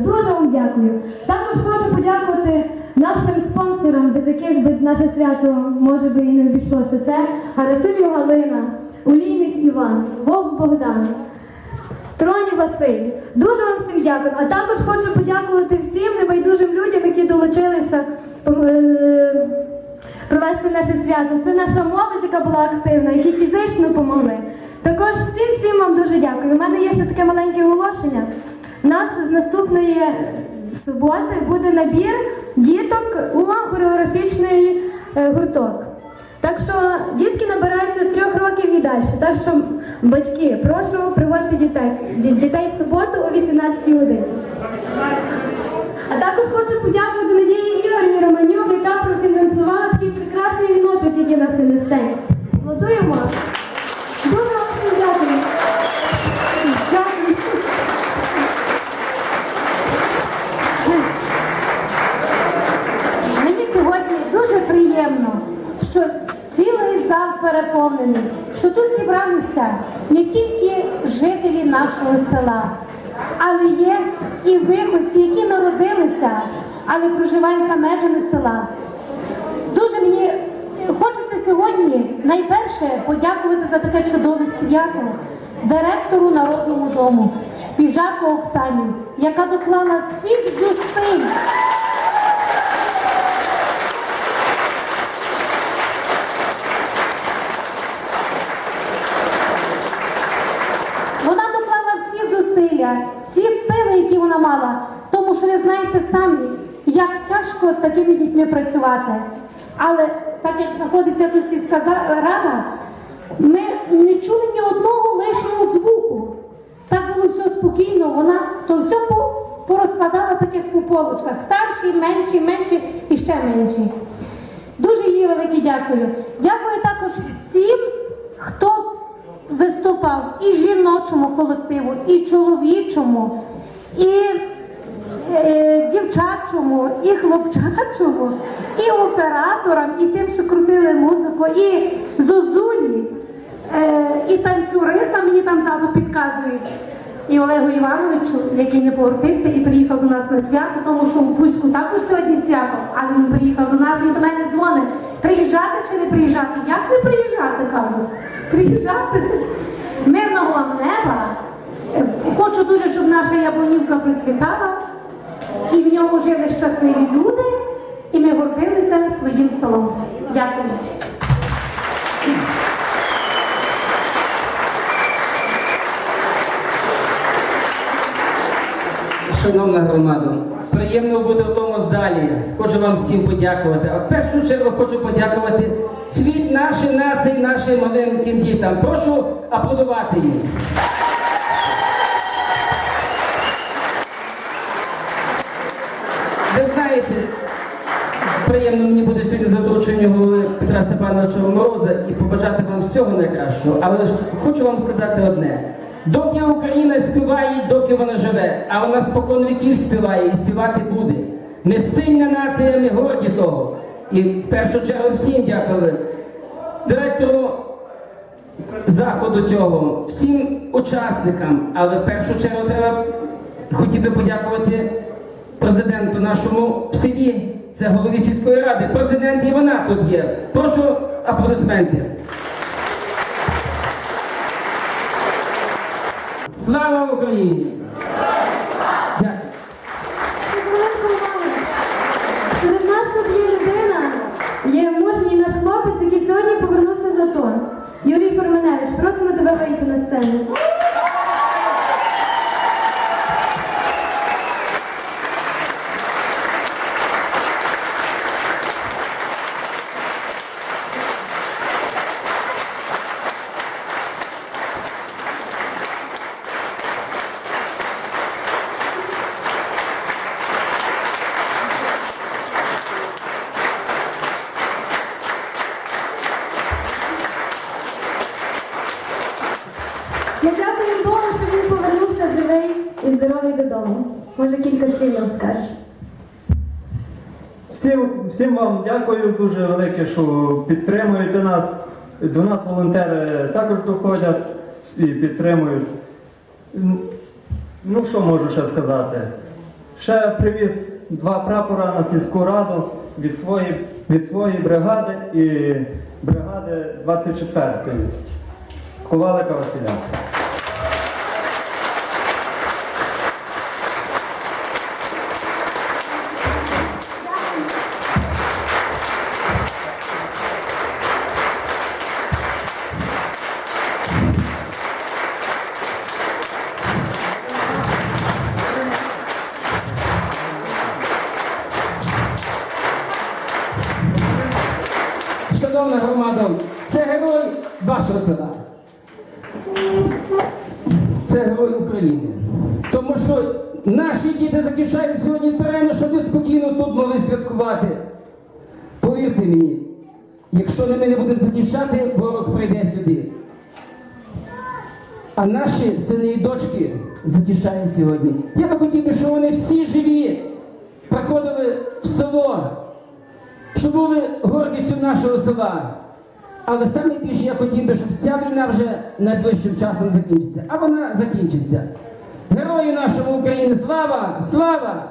Дуже вам дякую. Також хочу подякувати нашим спонсорам, без яких би наше свято може би і не обійшлося. Це Гарасимів Галина, Улійник Іван, Вовк Богдан. Троні Василь, дуже вам всім дякую. А також хочу подякувати всім небайдужим людям, які долучилися е, провести наше свято. Це наша молодь, яка була активна, які фізично допомогли. Також всім всім вам дуже дякую. У мене є ще таке маленьке оголошення. Нас з наступної суботи буде набір діток у хореографічний е, гурток. Так що дітки набираються з трьох років і далі. Так що, батьки, прошу приводити дітей, дітей в суботу о 18 годині. А також хочу подякувати Надії Ігорівні Романюк, яка профінансувала такий прекрасний віночок, який нас є на сцені. Аплодуємо. Переповнений, що тут зібралися не тільки жителі нашого села, але є і виходці, які народилися, але проживають за межами села. Дуже мені хочеться сьогодні найперше подякувати за таке чудове свято директору Народному дому Піджако Оксані, яка доклала всіх зусиль. Вона доклала всі зусилля, всі сили, які вона мала, тому що ви знаєте самі, як тяжко з такими дітьми працювати. Але так як знаходиться тут сільська рада, ми не чули ні одного лишнього звуку. Так було все спокійно, вона то все порозкладала так, як по полочках. Старші, менші, менші і ще менші. Дуже їй велике дякую. Дякую також всім, хто виступав і жіночому колективу, і чоловічому, і дівчачому, і хлопчачому, і операторам, і тим, що крутили музику, і зозулі, е, і танцюристам мені там ззаду підказують. І Олегу Івановичу, який не повертився і приїхав до нас на свято, тому що в Бузьку також сьогодні свято, але він приїхав до нас, він до мене дзвонить. Приїжджати чи не приїжджати? Як не приїжджати, кажу? Приїжджати. Мирного вам неба. Е, Хочу дуже, щоб наша яблунівка процвітала, і в ньому жили щасливі люди, і ми гордилися своїм селом. Дякую. Шановна громада, приємно бути в тому залі. Хочу вам всім подякувати. А в першу чергу хочу подякувати світ нашій нації, нашим маленьким дітям. Прошу аплодувати їм. Приємно мені буде сьогодні за доручення голови Петра Степановича Мороза і побажати вам всього найкращого. Але ж хочу вам сказати одне. Доки Україна співає, доки вона живе, а вона спокон віків співає і співати буде. Ми сильна нація, ми горді того. І в першу чергу всім дякую. Директору заходу цього, всім учасникам, але в першу чергу треба хотів би подякувати президенту нашому в селі. Це голові сільської ради. Президент і вона тут є. Прошу аплодисменти. Слава Україні! Серед нас тут є людина, є мужній наш хлопець, який сьогодні повернувся за тон. Юрій Форманевич, просимо тебе вийти на сцену. Я дякую Богу, що він повернувся живий і здоровий додому. Може, кілька слів нам скажеш. Всім, всім вам дякую дуже велике, що підтримуєте нас. До нас волонтери також доходять і підтримують. Ну що можу ще сказати? Ще привіз два прапора на сільську раду від своєї, від своєї бригади і бригади 24-ї Ковалика Василя. Спокійно святкувати. Повірте мені, якщо ми не будемо захищати, ворог прийде сюди. А наші сини і дочки захищають сьогодні. Я би хотів би, щоб вони всі живі приходили в село, щоб були гордістю нашого села. Але саме більше я хотів би, щоб ця війна вже найближчим часом закінчиться. А вона закінчиться. Герою нашому України слава! Слава!